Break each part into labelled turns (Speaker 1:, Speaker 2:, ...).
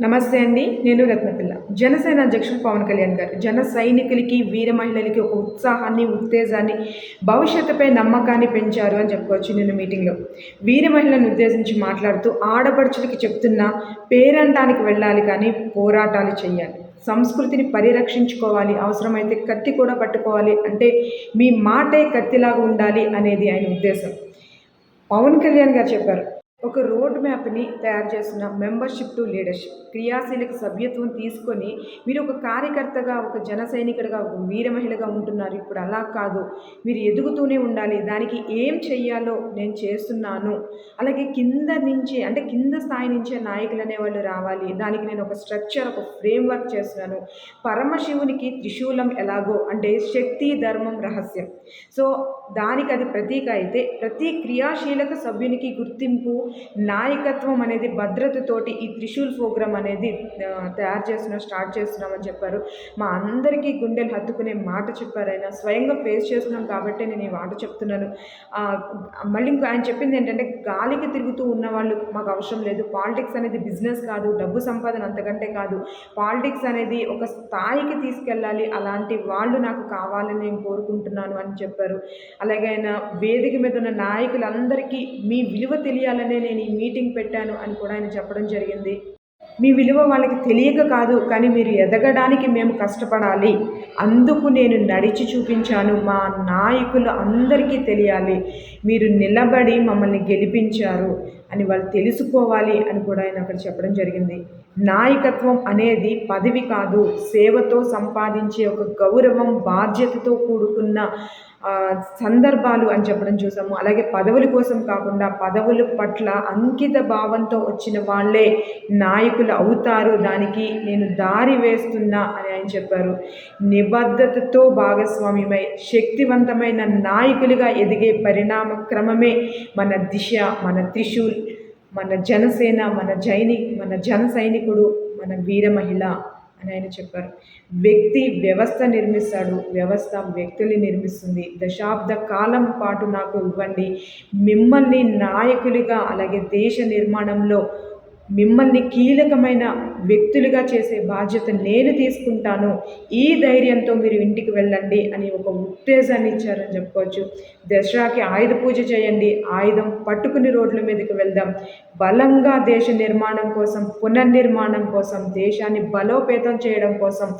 Speaker 1: నమస్తే అండి నేను రత్నపిల్ల. జనసేన అధ్యక్షుడు పవన్ కళ్యాణ్ గారు. జన సైనికులకి వీర మహిళలకి ఒక ఉత్సాహాన్ని ఉత్తేజాన్ని భవిష్యత్తుపై నమ్మకాన్ని పెంచారు అని చెప్పుకోవచ్చు నిన్న మీటింగ్లో వీర మహిళలను ఉద్దేశించి మాట్లాడుతూ ఆడపడుచులకి చెప్తున్న పేరంటానికి వెళ్ళాలి కానీ పోరాటాలు చేయాలి సంస్కృతిని పరిరక్షించుకోవాలి అవసరమైతే కత్తి కూడా పట్టుకోవాలి అంటే మీ మాటే కత్తిలాగా ఉండాలి అనేది ఆయన ఉద్దేశం. పవన్ కళ్యాణ్ గారు చెప్పారు ఒక రోడ్ మ్యాప్ని తయారు చేస్తున్న మెంబర్షిప్ టు లీడర్షిప్. క్రియాశీలక సభ్యత్వం తీసుకొని మీరు ఒక కార్యకర్తగా ఒక జన సైనికుడిగా ఒక వీర మహిళగా ఉంటున్నారు. ఇప్పుడు అలా కాదు. మీరు ఎదుగుతూనే ఉండాలి. దానికి ఏం చెయ్యాలో నేను చేస్తున్నాను. అలాగే కింద నుంచి అంటే కింద స్థాయి నుంచే నాయకులు అనేవాళ్ళు రావాలి. దానికి నేను ఒక స్ట్రక్చర్ ఒక ఫ్రేమ్ వర్క్ చేస్తున్నాను. పరమశివునికి త్రిశూలం ఎలాగో అంటే శక్తి ధర్మం రహస్యం. సో దానికి అది ప్రతీక అయితే ప్రతి క్రియాశీలక సభ్యునికి గుర్తింపు నాయకత్వం అనేది భద్రతతోటి ఈ త్రిశూల్ ప్రోగ్రామ్ అనేది తయారు చేస్తున్నాం స్టార్ట్ చేస్తున్నామని చెప్పారు. మా అందరికీ గుండెలు హత్తుకునే మాట చెప్పారు ఆయన. స్వయంగా ఫేస్ చేస్తున్నాం కాబట్టి నేను ఈ మాట చెప్తున్నాను. మళ్ళీ ఇంకా ఆయన చెప్పింది ఏంటంటే గాలికి తిరుగుతూ ఉన్న వాళ్ళు మాకు అవసరం లేదు. పాలిటిక్స్ అనేది బిజినెస్ కాదు డబ్బు సంపాదన అంతకంటే కాదు. పాలిటిక్స్ అనేది ఒక స్థాయికి తీసుకెళ్ళాలి. అలాంటి వాళ్ళు నాకు కావాలని నేను కోరుకుంటున్నాను అని చెప్పారు. అలాగే ఆయన వేదిక మీద ఉన్న నాయకులందరికీ మీ విలువ తెలియాలనే నేను ఈ మీటింగ్ పెట్టాను అని కూడా ఆయన చెప్పడం జరిగింది. మీ విలువ వాళ్ళకి తెలియక కాదు కానీ మీరు ఎదగడానికి మేము కష్టపడాలి. అందుకు నేను నడిచి చూపించాను. మా నాయకులు అందరికీ తెలియాలి. మీరు నిలబడి మమ్మల్ని గెలిపించారు అని వాళ్ళు తెలుసుకోవాలి అని కూడా ఆయన అక్కడ చెప్పడం జరిగింది. నాయకత్వం అనేది పదవి కాదు. సేవతో సంపాదించే ఒక గౌరవం బాధ్యతతో కూడుకున్న సందర్భాలు అని చెప్పడం చూసాము. అలాగే పదవుల కోసం కాకుండా పదవుల పట్ల అంకిత భావంతో వచ్చిన వాళ్ళే నాయకులు అవుతారు. దానికి నేను దారి వేస్తున్నా అని ఆయన చెప్పారు. నిబద్ధతతో భాగస్వామ్యమై శక్తివంతమైన నాయకులుగా ఎదిగే పరిణామ క్రమమే మన దిశ మన త్రిశూల్ మన జనసేన మన జైని మన జన సైనికుడు మన వీర మహిళ అని ఆయన చెప్పారు. వ్యక్తి వ్యవస్థ నిర్మిస్తాడు వ్యవస్థ వ్యక్తుల్ని నిర్మిస్తుంది. దశాబ్ద కాలం పాటు నాకు ఇవ్వండి. మిమ్మల్ని నాయకులుగా అలాగే దేశ నిర్మాణంలో మిమ్మల్ని కీలకమైన వ్యక్తులుగా చేసే బాధ్యత నేను తీసుకుంటాను. ఈ ధైర్యంతో మీరు ఇంటికి వెళ్ళండి అని ఒక ఉత్తేజాన్ని ఇచ్చారని చెప్పుకోవచ్చు. దసరాకి ఆయుధ పూజ చేయండి. ఆయుధం పట్టుకుని రోడ్ల మీదకి వెళ్దాం. బలంగా దేశ నిర్మాణం కోసం పునర్నిర్మాణం కోసం దేశాన్ని బలోపేతం చేయడం కోసం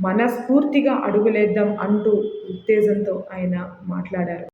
Speaker 1: మనస్ఫూర్తిగా అడుగులేద్దాం అంటూ ఉత్తేజంతో ఆయన మాట్లాడారు.